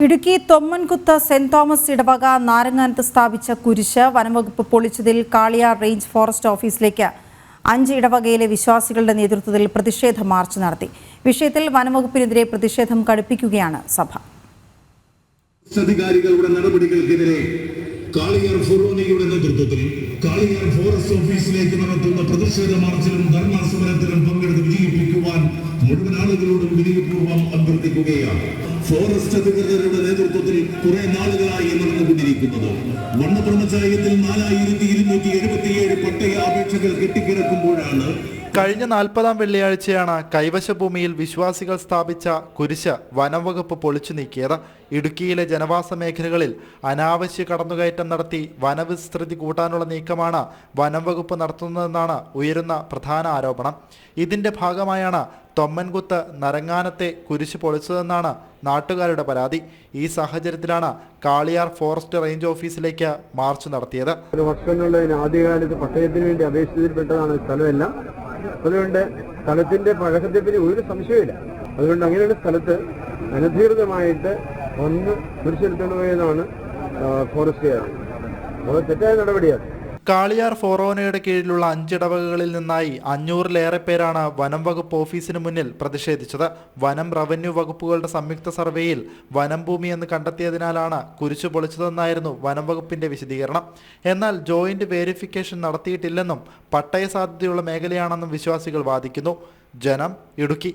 Idukki Thommankuthu saint Thomas ഇടവക നാരങ്ങാനത്ത് സ്ഥാപിച്ച കുരിശ് വനംവകുപ്പ് പൊളിച്ചതിൽ കാളിയാർ റേഞ്ച് ഫോറസ്റ്റ് ഓഫീസിലേക്ക് അഞ്ച് ഇടവകയിലെ വിശ്വാസികളുടെ നേതൃത്വത്തിൽ പ്രതിഷേധ മാർച്ച് നടത്തി. വിഷയത്തിൽ വനംവകുപ്പിനെതിരെ പ്രതിഷേധം കടുപ്പിക്കുകയാണ് സഭ. അധികാരികളുടെ നടപടികൾക്കെതിരെ കാളിയാർ ഫുറോനിയുടെ നേതൃത്വത്തിൽ കാളിയാർ ഫോറസ്റ്റ് ഓഫീസിലേക്ക് നടത്തുന്ന പ്രതിഷേധ മാർച്ചിലും ധർണാ സമരത്തിലും പങ്കെടുത്ത് ആളുകളോടും വിനയപൂർവം അഭ്യർത്ഥിക്കുകയാണ്. ഫോറസ്റ്റ് അധികൃതരുടെ നേതൃത്വത്തിൽ കുറെ നാളുകളായി നടന്നുകൊണ്ടിരിക്കുന്നത്. വണ്ണപ്രമചായത്തിൽ നാലായിരത്തി ഇരുന്നൂറ്റി എഴുപത്തിയേഴ് പട്ടയ അപേക്ഷകൾ കെട്ടിക്കിടക്കുമ്പോഴാണ് കഴിഞ്ഞ നാൽപ്പതാം വെള്ളിയാഴ്ചയാണ് കൈവശഭൂമിയിൽ വിശ്വാസികൾ സ്ഥാപിച്ച കുരിശ് വനംവകുപ്പ് പൊളിച്ചു നീക്കിയത്. ഇടുക്കിയിലെ ജനവാസ മേഖലകളിൽ അനാവശ്യ കടന്നുകയറ്റം നടത്തി വനവിസ്തൃതി കൂട്ടാനുള്ള നീക്കമാണ് വനംവകുപ്പ് നടത്തുന്നതെന്നാണ് ഉയരുന്ന പ്രധാന ആരോപണം. ഇതിന്റെ ഭാഗമായാണ് തൊമ്മൻകുത്ത് നരങ്ങാനത്തെ കുരിശ് പൊളിച്ചതെന്നാണ് നാട്ടുകാരുടെ പരാതി. ഈ സാഹചര്യത്തിലാണ് കാളിയാർ ഫോറസ്റ്റ് റേഞ്ച് ഓഫീസിലേക്ക് മാർച്ച് നടത്തിയത്. വർഷങ്ങളിലെ ആദ്യകാലത്ത് പട്ടയത്തിന് വേണ്ടി അപേക്ഷിച്ചതിൽപ്പെട്ടതാണ് സ്ഥലമെല്ലാം. അതുകൊണ്ട് സ്ഥലത്തിന്റെ പഴക്കത്തെപ്പറ്റി ഒരു സംശയമില്ല അതുകൊണ്ട് അങ്ങനെയുള്ള സ്ഥലത്ത് അനധികൃതമായിട്ട് ഒന്ന് പിടിച്ചെടുത്തുകൊണ്ടുപോയതാണ് ഫോറസ്റ്റുകാർ അത് തെറ്റായ നടപടിയാണ്. കാളിയാർ ഫോറോനയുടെ കീഴിലുള്ള അഞ്ചിടവകകളിൽ നിന്നായി അഞ്ഞൂറിലേറെ പേരാണ് വനം വകുപ്പ് ഓഫീസിന് മുന്നിൽ പ്രതിഷേധിച്ചത്. വനം റവന്യൂ വകുപ്പുകളുടെ സംയുക്ത സർവേയിൽ വനം ഭൂമി എന്ന് കണ്ടെത്തിയതിനാലാണ് കുരിശു പൊളിച്ചതെന്നായിരുന്നു വനം വകുപ്പിന്റെ വിശദീകരണം. എന്നാൽ ജോയിന്റ് വേരിഫിക്കേഷൻ നടത്തിയിട്ടില്ലെന്നും പട്ടയ സാധ്യതയുള്ള മേഖലയാണെന്നും വിശ്വാസികൾ വാദിക്കുന്നു. ജനം ഇടുക്കി.